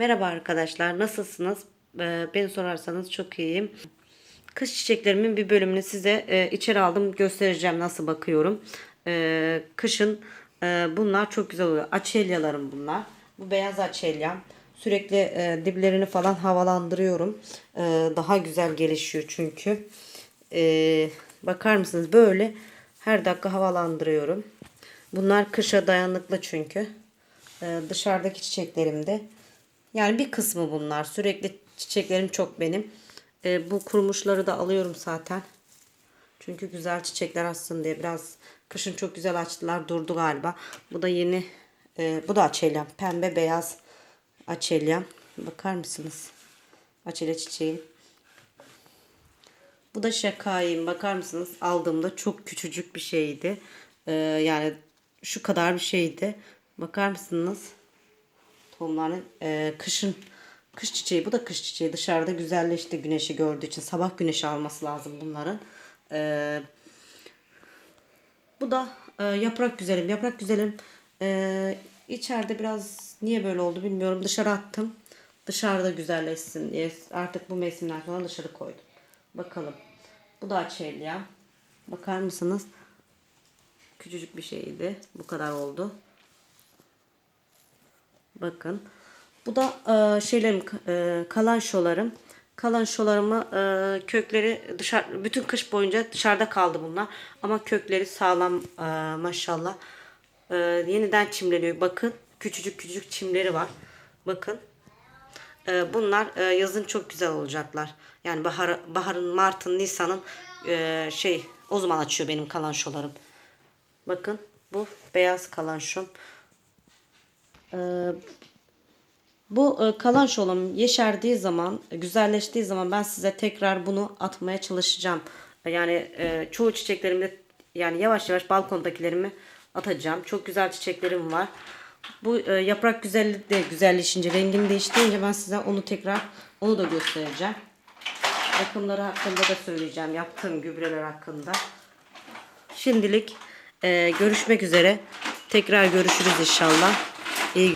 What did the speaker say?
Merhaba arkadaşlar, nasılsınız? Ee, beni sorarsanız çok iyiyim. Kış çiçeklerimin bir bölümünü size e, içeri aldım, göstereceğim nasıl bakıyorum. Ee, kışın e, bunlar çok güzel oluyor. Açelyalarım bunlar. Bu beyaz açelyam. Sürekli e, diplerini falan havalandırıyorum. Ee, daha güzel gelişiyor çünkü. Bakar mısınız? Böyle her dakika havalandırıyorum. Bunlar kışa dayanıklı çünkü. Dışarıdaki çiçeklerimde yani bir kısmı bunlar. Sürekli çiçeklerim çok benim. Ee, bu kurumuşları da alıyorum zaten. Çünkü güzel çiçekler açsın diye biraz kışın çok güzel açtılar durdu galiba. Bu da yeni e, bu da açelyam. Pembe beyaz açelyam. Bakar mısınız? Açelya çiçeğim. Bu da şakayım. Bakar mısınız? Aldığımda çok küçücük bir şeydi. Ee, yani şu kadar bir şeydi. Bakar mısınız? Tohumların e, kışın kış çiçeği. Bu da kış çiçeği. Dışarıda güzelleşti güneşi gördüğü için. Sabah güneşi alması lazım bunların. Ee, bu da e, yaprak güzelim. Yaprak güzelim. E, içeride biraz niye böyle oldu bilmiyorum. Dışarı attım. Dışarıda güzelleşsin diye artık bu mevsimden sonra dışarı koydum. Bakalım. Bu da açelya. Bakar mısınız? Küçücük bir şeydi. Bu kadar oldu. Bakın. Bu da e, şeylerim e, kalan şolarım. E, kökleri dışarı bütün kış boyunca dışarıda kaldı bunlar. Ama kökleri sağlam e, maşallah. E, yeniden çimleniyor. Bakın küçücük küçücük çimleri var. Bakın. E, bunlar e, yazın çok güzel olacaklar. Yani bahar, baharın, martın, nisanın e, şey o zaman açıyor benim kalan şolarım. Bakın bu beyaz kalan şom. E, bu e, kalan şolum yeşerdiği zaman, güzelleştiği zaman ben size tekrar bunu atmaya çalışacağım. Yani e, çoğu çiçeklerimde yani yavaş yavaş balkondakilerimi atacağım. Çok güzel çiçeklerim var. Bu e, yaprak güzelliği de güzelleşince, rengini değiştirince ben size onu tekrar onu da göstereceğim. Bakımları hakkında da söyleyeceğim. Yaptığım gübreler hakkında. Şimdilik görüşmek üzere. Tekrar görüşürüz inşallah. এই